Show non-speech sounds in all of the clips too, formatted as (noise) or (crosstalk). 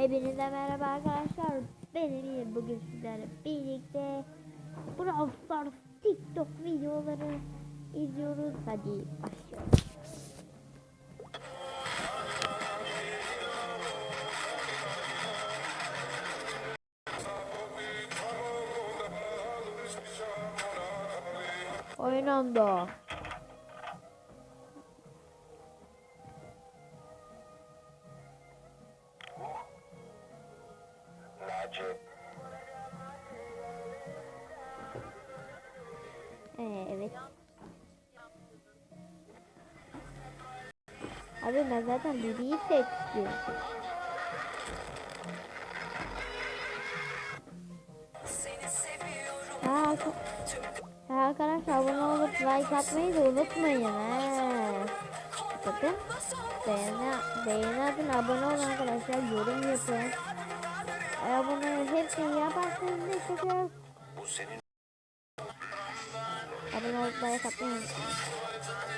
Hepinize merhaba arkadaşlar. Ben Emir. Bugün sizlerle birlikte Brawl Stars TikTok videoları izliyoruz. Hadi başlayalım. Oynandı. Ee, evet. Abi ben zaten Bibi'yi seçtim. Ha, ha, arkadaşlar abone olup like atmayı da unutmayın. He. Bakın. Beğeni, beğeni atın, abone olun arkadaşlar. Yorum yapın. Eğer bunları hepsini yaparsanız ne çıkacağız? Abone olup like.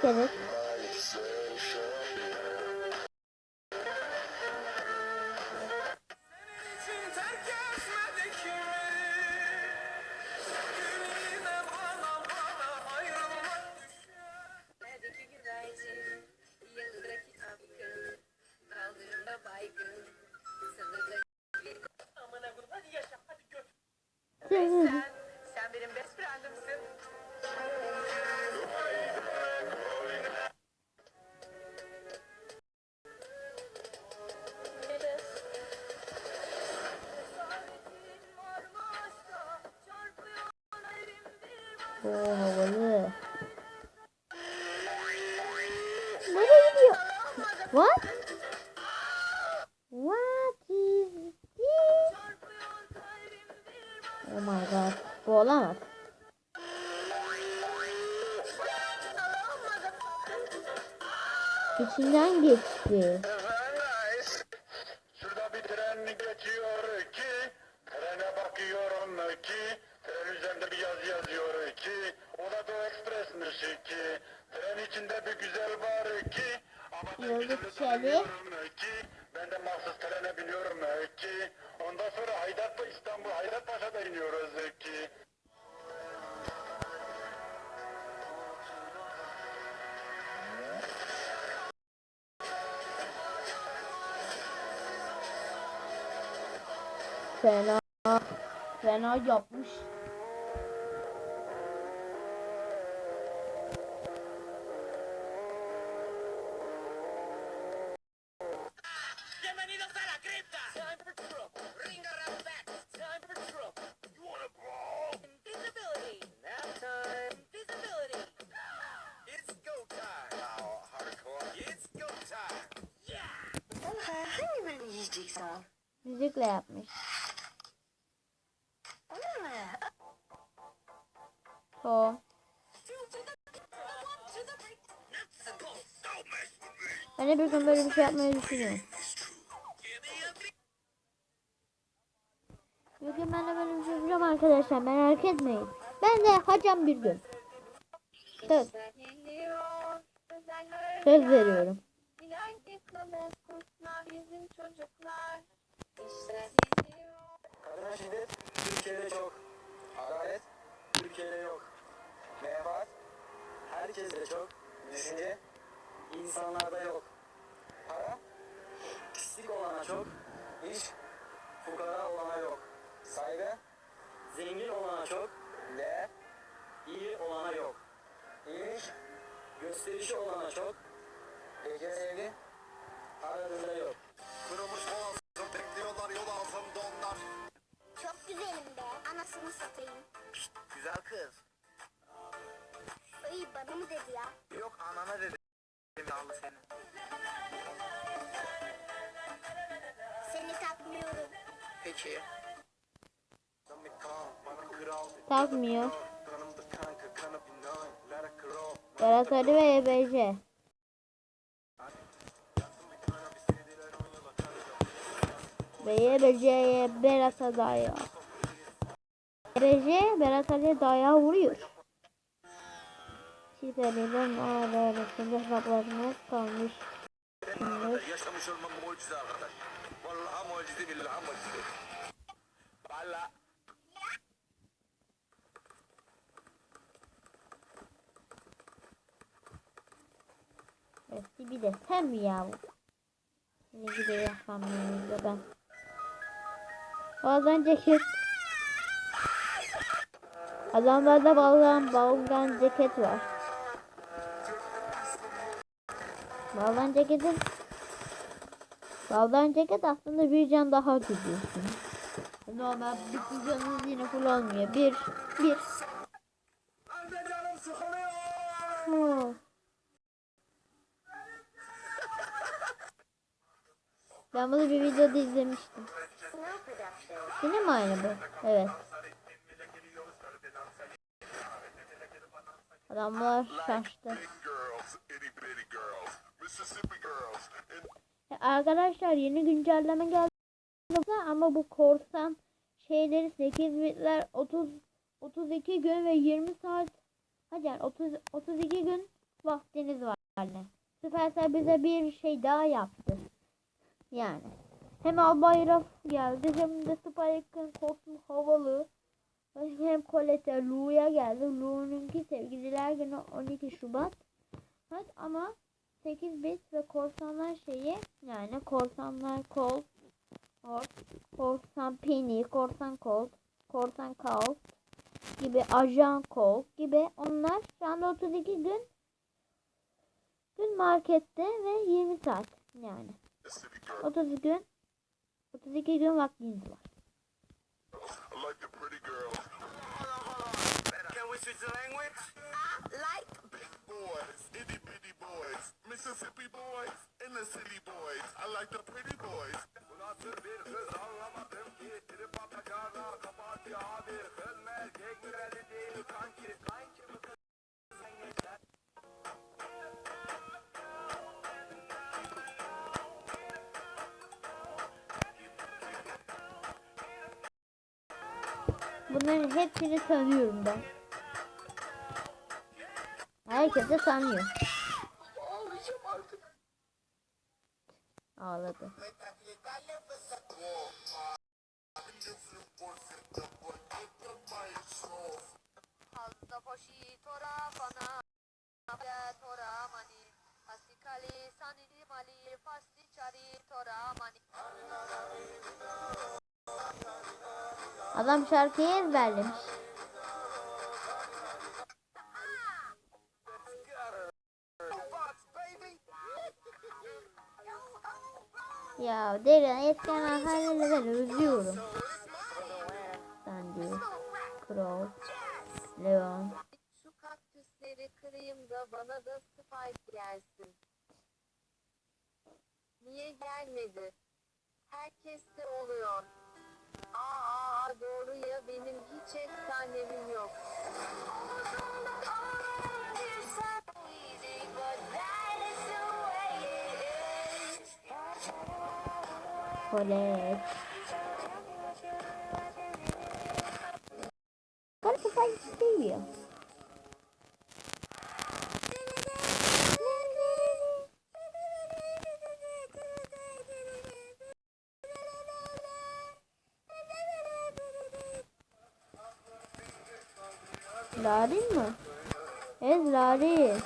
get Oo havalı. Nereye gidiyor? What? What is this? Oh my god. Bu olamaz. İçinden geçti. Haydarpaşa'da iniyoruz ki Fena. Fena yapmış. Bienvenidos a la cripta. Hangi birini yiyeceksin? Müzikle yapmış. O. Ben de bir gün böyle bir şey yapmayı düşünüyorum. Bir gün ben de böyle bir şey yapacağım arkadaşlar merak etmeyin. Ben de yapacağım bir gün. Söz, söz veriyorum. Bizim çocuklar. İşte geliyor. Kadına şiddet Türkiye'de çok. Adalet Türkiye'de yok. Menfaat herkeste çok. Düşünce insanlarda yok. Para pislik olana çok. İş fukara olana yok. Saygı zengin olana çok. Değer iyi olana yok. gelmiş. Gösterişi olana çok. Becerevli. Aradığında yok. Kırılmış boğazım bekliyorlar yol altında onlar. Çok güzelim be. Anasını satayım. Güzel kız. Ay bana mı dedi ya? Yok anana dedim. Yalnız seni. Seni takmıyorum. Peki. Takmıyor. Ali ve EBC. Ve EBC'ye Berat'a dayağı. EBC Berat Ali'ye dayağı vuruyor. Çiftlerin ağrı arasında hesaplaşmak kalmış. kalmış. Yaşamış olmam mucize arkadaş. Vallahi mucize billahi mucize. Valla. Eski bir de sen mi ya bu? Seni gibi yapamıyorum ben. Bazen ceket. Adamlarda balgan balgan ceket var. Balgan ceketin Balgan ceket aslında bir can daha gidiyorsun. Normal bütün canınız yine full olmuyor. Bir, bir. Ben bunu bir videoda izlemiştim. Yine mi aynı bu? Evet. Adamlar şaştı. Arkadaşlar yeni güncelleme geldi ama bu korsan şeyleri 8 bitler 30 32 gün ve 20 saat hadi yani 30 32 gün vaktiniz var yani. Supercell bize bir şey daha yaptı. Yani. Hem Albayraf geldi hem de Spike'ın kostüm havalı. Hem Colette Lu'ya geldi. Lu'nunki sevgililer günü 12 Şubat. Evet ama 8 bit ve korsanlar şeyi yani korsanlar kol Colt, korsan Penny, korsan Colt, korsan Colt gibi ajan Colt gibi onlar şu anda 32 gün gün markette ve 20 saat yani. Mississippi girls. 32 gün I like the pretty girls. Can we switch the language? I like big boys, itty bitty boys, Mississippi boys, inner city boys. I like the pretty boys. Bunların hepsini tanıyorum ben. Herkes de tanıyor. Ağladı. Adam şarkıyı ezberlemiş. Ya derin eskiden mahalleleri özlüyorum. Sandy, Crow, Leon. Şu kaktüsleri kırayım da bana da spike gelsin. Niye gelmedi? Herkeste oluyor. Aa doğru ya benim hiç efsanevim yok. Colette. Colette sanki seviyor. Larin mi? Evet Larin.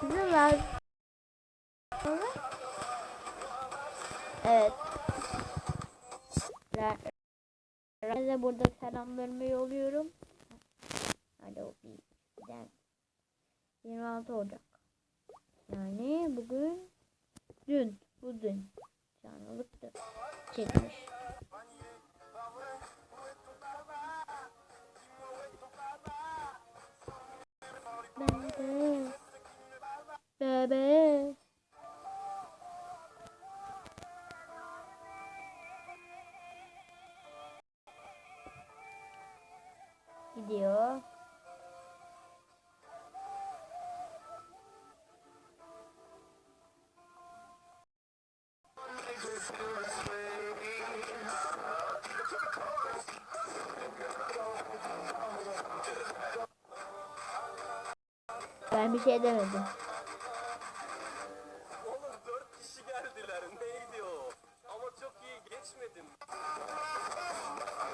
Sizin Larin. Evet. De burada selamlarımı yolluyorum. Hadi o bir gider. 26 Ocak. Yani bugün dün. Bu dün. Canlılıktı. Çekmiş. Bebe. Gidiyor. Bir şey demedim. Oğlum dört kişi geldiler. Neydi o? Ama çok iyi geçmedim.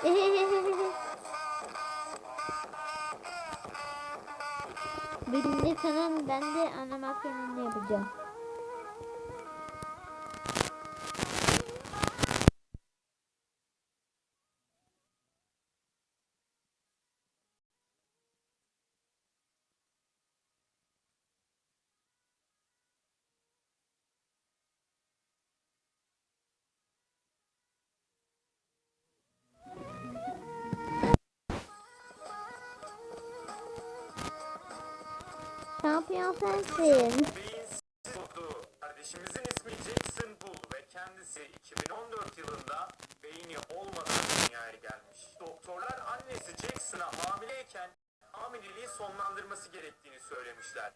(laughs) Birinci kanal ben de animasyonunu yapacağım. Şampiyon sensin. Kardeşimizin ismi Jackson Bull ve kendisi 2014 yılında beyni olmadan dünyaya gelmiş. Doktorlar annesi Jackson'a hamileyken hamileliği sonlandırması gerektiğini söylemişler.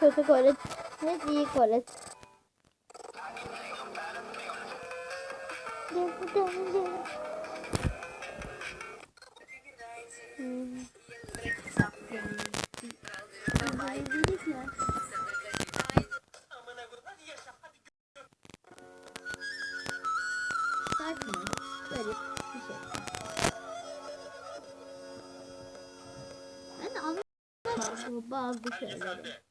Kötü kolet. Ne iyi kolet. Bazı şeyleri.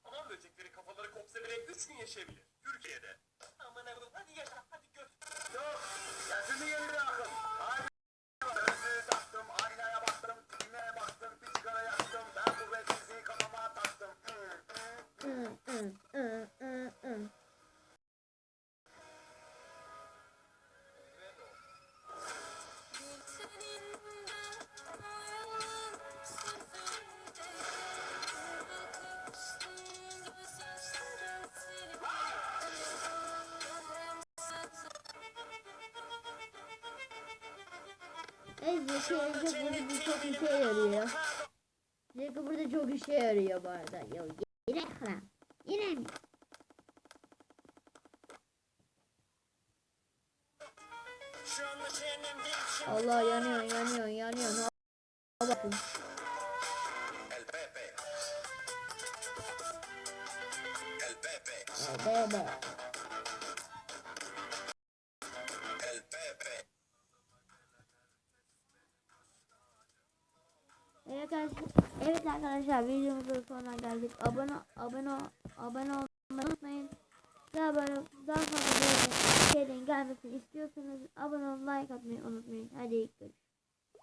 Ece burada çok işe yarıyor. Zeki burada çok işe yarıyor bu arada. Ya yine kıran. Yine mi? Allah yanıyor yanıyor yanıyor. Ne bakın. El Pepe. El Pepe. Evet arkadaşlar videomuzun sonuna geldik. Abone abone abone olmayı unutmayın. Daha böyle daha fazla böyle gelmesini istiyorsanız abone ol like atmayı unutmayın. Hadi görüşürüz.